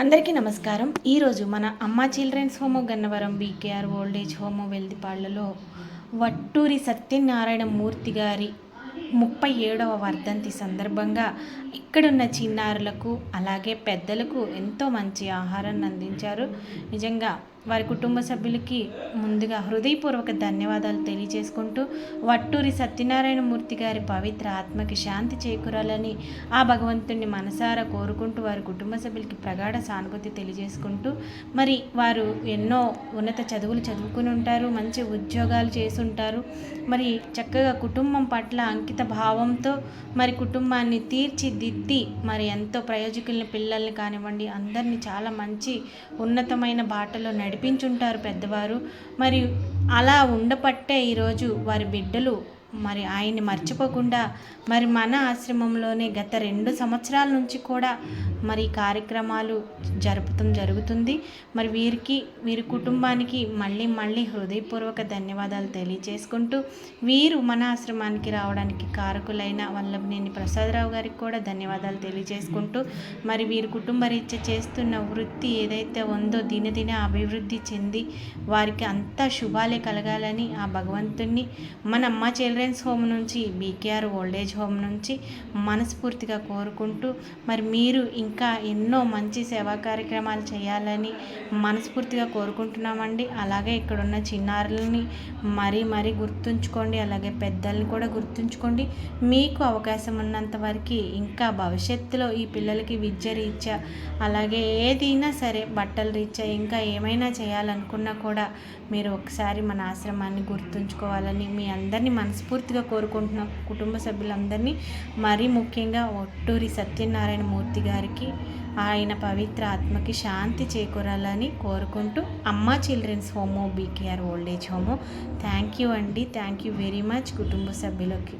అందరికీ నమస్కారం. ఈరోజు మన Amma children's home Gannavaram BKR old age home వెల్దిపాళ్ళలో Vatturi Satyanarayana Murthy గారి ముప్పై ఏడవ వర్ధంతి సందర్భంగా ఇక్కడున్న చిన్నారులకు అలాగే పెద్దలకు ఎంతో మంచి ఆహారాన్ని అందించారు. నిజంగా వారి కుటుంబ సభ్యులకి ముందుగా హృదయపూర్వక ధన్యవాదాలు తెలియజేసుకుంటూ వట్టూరి సత్యనారాయణ మూర్తి గారి పవిత్ర ఆత్మకి శాంతి చేకూరాలని ఆ భగవంతుణ్ణి మనసారా కోరుకుంటూ వారి కుటుంబ సభ్యులకి ప్రగాఢ సానుభూతి తెలియజేసుకుంటూ మరి వారు ఎన్నో ఉన్నత చదువులు చదువుకుని ఉంటారు మంచి ఉద్యోగాలు చేసి ఉంటారు మరి చక్కగా కుటుంబం పట్ల అంకిత భావంతో మరి కుటుంబాన్ని తీర్చిదిద్ది మరి ఎంతో ప్రయోజకుల్ని పిల్లల్ని కానివ్వండి అందరినీ చాలా మంచి ఉన్నతమైన బాటలో నడిపించుంటారు పెద్దవారు. మరియు అలా ఉండపట్టే ఈరోజు వారి బిడ్డలు మరి ఆయన్ని మర్చిపోకుండా మరి మన ఆశ్రమంలోనే గత రెండు సంవత్సరాల నుంచి కూడా మరి కార్యక్రమాలు జరుపుతం జరుగుతుంది. మరి వీరికి వీరి కుటుంబానికి మళ్ళీ మళ్ళీ హృదయపూర్వక ధన్యవాదాలు తెలియజేసుకుంటూ వీరు మన ఆశ్రమానికి రావడానికి కారకులైన వల్లభనేని ప్రసాదరావు గారికి కూడా ధన్యవాదాలు తెలియజేసుకుంటూ మరి వీరి కుటుంబ రీత్యా చేస్తున్న వృత్తి ఏదైతే ఉందో దినదిన అభివృద్ధి చెంది వారికి అంతా శుభాలే కలగాలని ఆ భగవంతుణ్ణి మన అమ్మ చిల్డ్రన్స్ హోమ్ నుంచి బీకేఆర్ ఓల్డేజ్ హోమ్ నుంచి మనస్ఫూర్తిగా కోరుకుంటూ మరి మీరు ఇంకా ఎన్నో మంచి సేవా కార్యక్రమాలు చేయాలని మనస్ఫూర్తిగా కోరుకుంటున్నామండి. అలాగే ఇక్కడున్న చిన్నారులని మరీ మరీ గుర్తుంచుకోండి అలాగే పెద్దల్ని కూడా గుర్తుంచుకోండి. మీకు అవకాశం ఉన్నంత వరకు ఇంకా భవిష్యత్తులో ఈ పిల్లలకి విద్య రీత్యా అలాగే ఏదైనా సరే బట్టల రీత్యా ఇంకా ఏమైనా చేయాలనుకున్నా కూడా మీరు ఒకసారి మన ఆశ్రమాన్ని గుర్తుంచుకోవాలని మీ అందరినీ మనస్ఫూర్తిగా కోరుకుంటున్న కుటుంబ సభ్యులందరినీ మరీ ముఖ్యంగా ఒట్టూరి సత్యనారాయణ మూర్తి గారికి ఆయన పవిత్ర ఆత్మకి శాంతి చేకూరాలని కోరుకుంటూ Amma children's home BKR old age home. Thank you అండి. థ్యాంక్ యూ వెరీ మచ్ కుటుంబ సభ్యులకి.